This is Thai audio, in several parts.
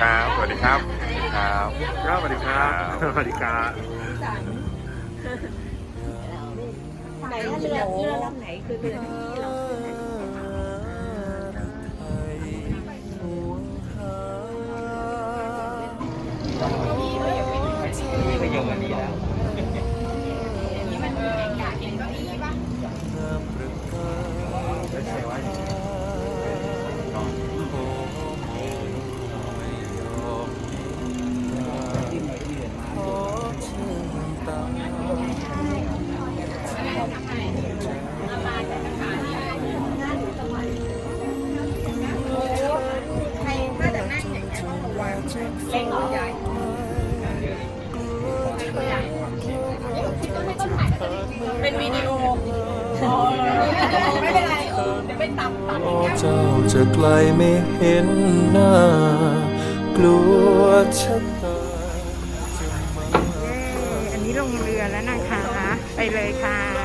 ครับ สวัสดีครับครับ ครับสวัสดีครับสวัสดีครับไหนเรือเรือลำไหนคือเรือ ไกลไม่เห็นหน้า กลัวชะตาอันนี้ลงเรือแล้วนะคะ ไปเลยค่ะ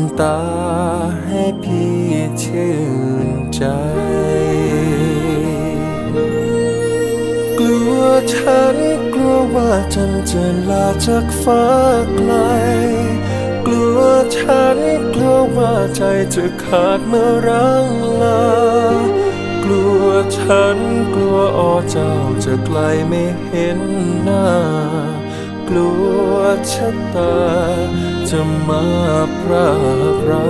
นตาให้พี่ชื่นใจ กลัวฉันกลัวว่าจันจะลาจากฟ้าไกล กลัวฉันกลัวว่าใจจะขาดเมื่อรังลา กลัวฉันกลัวอ้อเจ้าจะไกลไม่เห็นหน้า กลัวชะตา จะมาพรากเรา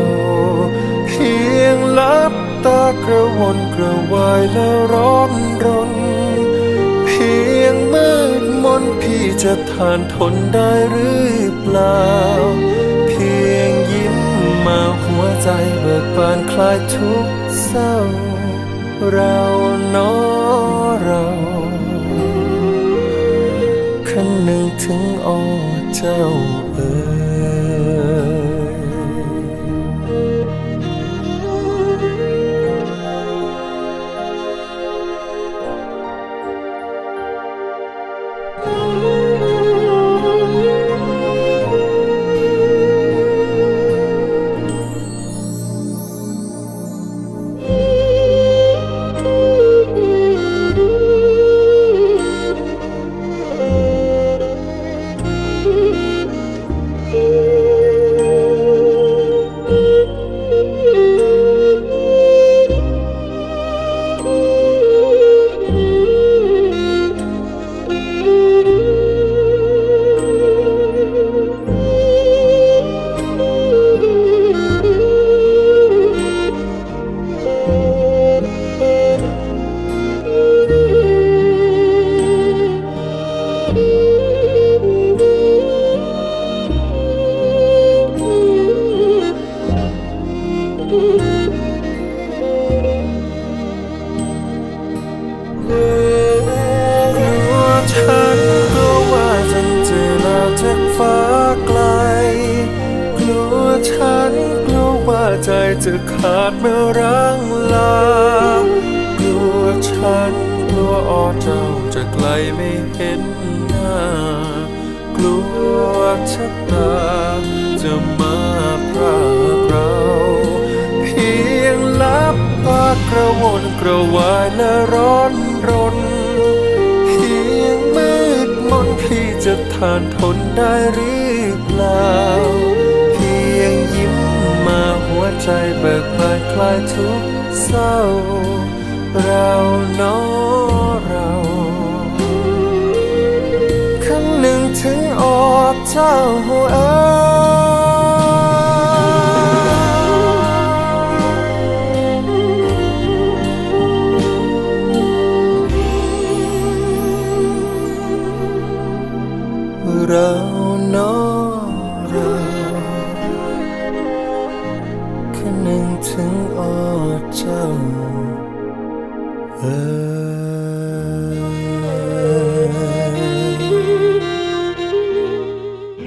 เพียงลับตากระวนกระวายและร้อนรน เพียงมืดมนพี่จะทานทนได้หรือเปล่า เพียงยิ้มมาหัวใจเบิกบานคลายทุกเศร้า เราเนอเราคันหนึ่งถึงอ้อเจ้า ฉันกลัวว่าฉันจะลาจากฟ้าไกล กลัวฉันกลัวว่าใจจะขาดเมื่อรังลา กลัวฉันกลัวอ้อเจ้าจะไกลไม่เห็นหน้า กลัวชะตาจะมาพรากเราเพียงลับปากกระวนกระวายและร้อน ผ่านทนได้หรือเปล่า เพียงยิ้มมาหัวใจเบิกบานคลายทุกเศร้า เราเนอเราครั้งหนึ่งถึงออกเจ้าเอ๋ เราเนอเราแคำหนึ่งถึงออกเจ้าเอ๋ย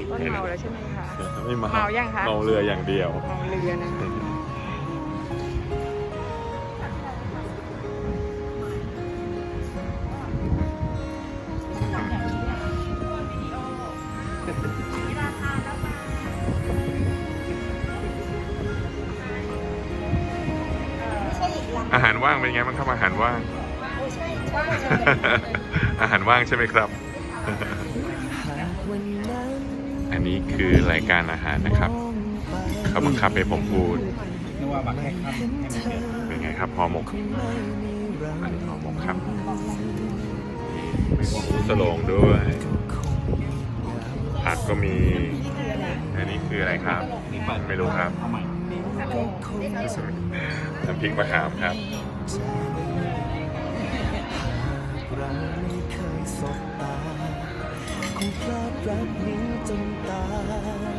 ต้นเมาแล้วใช่ไหมคะ ไม่เมาเมายังคะ เมาเรืออย่างเดียว เมาเรือนะคะ อาหารว่างเป็นไงบ้างครับอาหารว่าง อาหารว่างใช่ไหมครับ อันนี้คือรายการอาหารนะครับเขาบังคับให้ผมพูดเป็นไงครับห่อหมกอันนี้ห่อหมกครับมีหมูสโลงด้วยผักก็มี อันนี้คืออะไรครับ ไม่รู้ครับน้ำพริกมะขามครับเราไม่เคยสบตาคงพลาดรักนี้จนตาย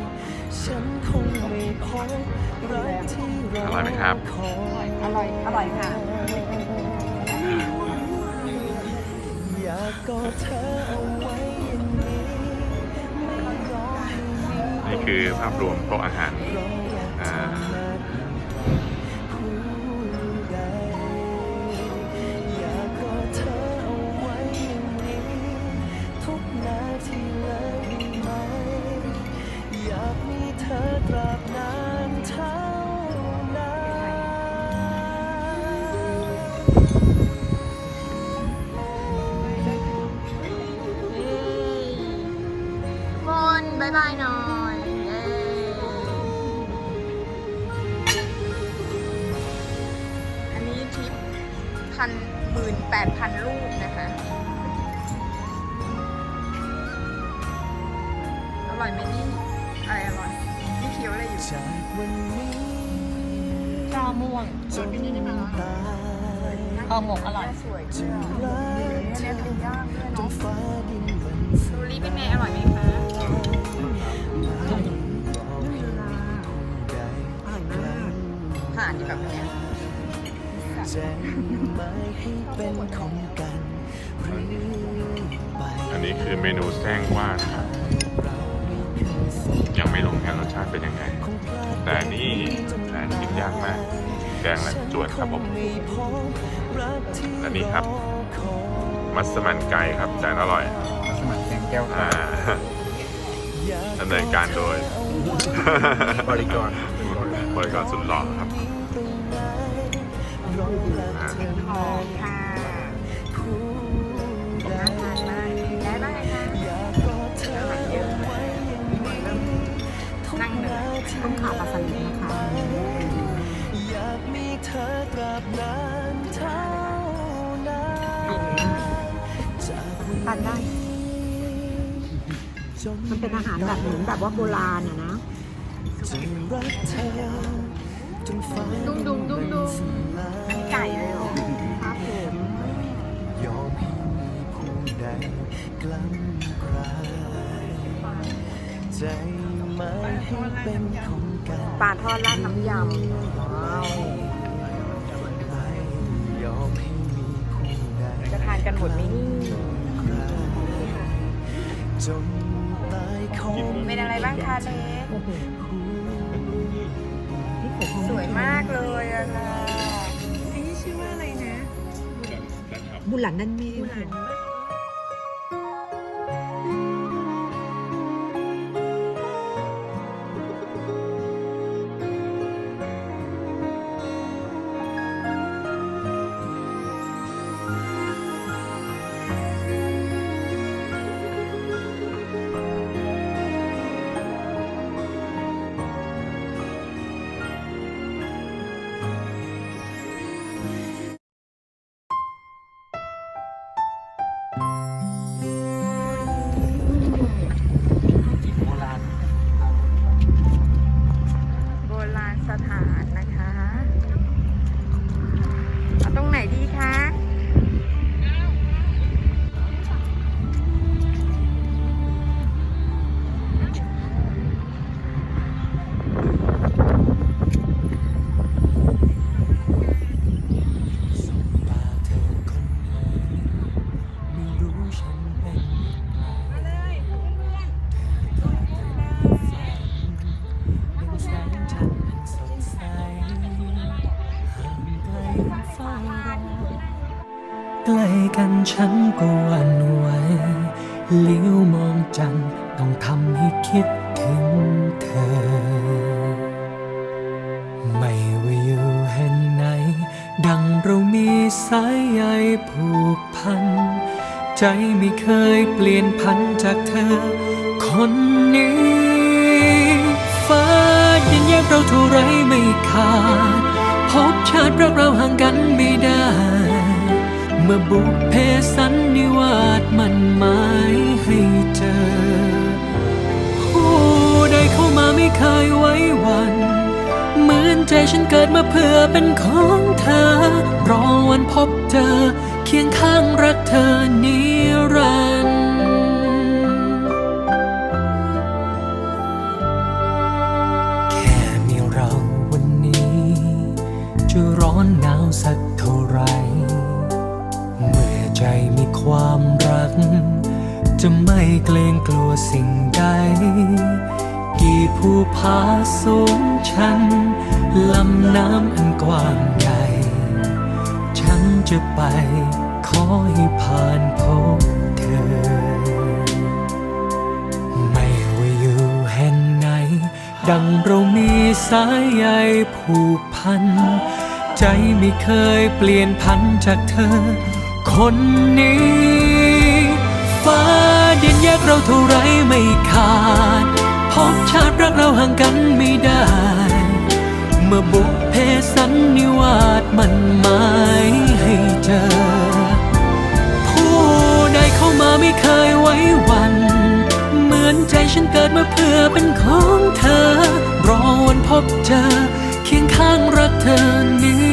ฉันคงไม่พบรักที่เราอร่อยไหมครับคอยอร่อย อร่อยค่ะ อยากกอดเธอเอาไว้ นี่คือภาพรวมโต๊ะอาหาร พันหมื่นแปดพันลูกนะคะ อร่อยไหมนี่อะไรอร่อยนี่เคี้ยวอะไรอยู่จากวันนี้ข้าวม่วงจนตายข้าวหมกอร่อยสวยจะจังรักเธเนี่ยอเป็นย่างด้วยจนเนาะฟ้าดินมันสดูรีเป็นไงอร่อยไหมคะไม่ยอมให้ผู้ใดอร่อยมากผ่านแบบเนี้ย ใจไม่ให้เป็นของกันเรื่อยไปอันนี้คือเมนูแซงกว่านะครับ ยังไม่ลงแค่รสชาติเป็นยังไง แต่นี่แสนกินยากมากแกงและจวดครับผมและนี่ครับ มัสมั่นไก่ครับแสนอร่อยสมัครแกงแก้วอ่าดำเนินการโดย บริกรบริการสุดหล่อครับ อ่าหอมค่ะน่าทานมากได้บ้างไหมคะอาหารเยอะนั่งเหนื่อยต้องขาปลาสลิดนะคะอยากมีเธอตราบนานเท่านั้นจากวันทานได้จนมันเป็นอาหารแบบเหมือนแบบว่าโบราณอะนะ ดุ้งดุ้งดุ้งดุ้งสลายไก่เลยเหรอครับผมยอมให้มีผู้ใดกล้ำกลายใจไม่ให้เป็นของกันปลาทอดราดน้ำยำว้าวไม่ยอมให้มีผู้ใดจะทานกันหมดไหมนี่จนตายขอเป็นอะไรบ้างคะเล็กโอ้โหนี่ผม สวยมากเลยอะค่ะอันนี้ชื่อว่าอะไรนะบุหลันนั่นไม่บุหลัน ล้ กันฉันก็วันไหวเลี้ยวมองจันต้องทำให้คิดถึงเธอ ไม่ว่าอยู่แห่งไหน ดังเรามีสายใยผูกพัน ใจไม่เคยเปลี่ยนพันจากเธอ คนนี้ฟ้ายันแยกเราเท่าไรไม่ขาด พบชาติรักเราห่างกันไม่ได้ เมื่อบุพเพสันนิวาสมันหมายให้เจอ ผู้ใดเข้ามาไม่เคยไว้วัน เหมือนใจฉันเกิดมาเพื่อเป็นของเธอ รอวันพบเจอ เคียงข้างรักเธอนิรันดร์ จะไม่เกรงกลัวสิ่งใด กี่ภูผาสูงชัน ลำน้ำอันกว้างใหญ่ ฉันจะไปขอให้ผ่านพบเธอ ไม่ว่าอยู่แห่งไหน ดังเรามีสายใยผูกพัน ใจไม่เคยเปลี่ยนพันจากเธอ คนนี้ ฟ้า ดินแยกเราเท่าไรไม่ขาดพบชาติรักเราห่างกันไม่ได้ เมื่อบุพเพสันนิวาสมันหมายให้เจอ ผู้ใดเข้ามาไม่เคยไว้วัน เหมือนใจฉันเกิดมาเพื่อเป็นของเธอ รอวันพบเจอ เคียงข้างรักเธอนี้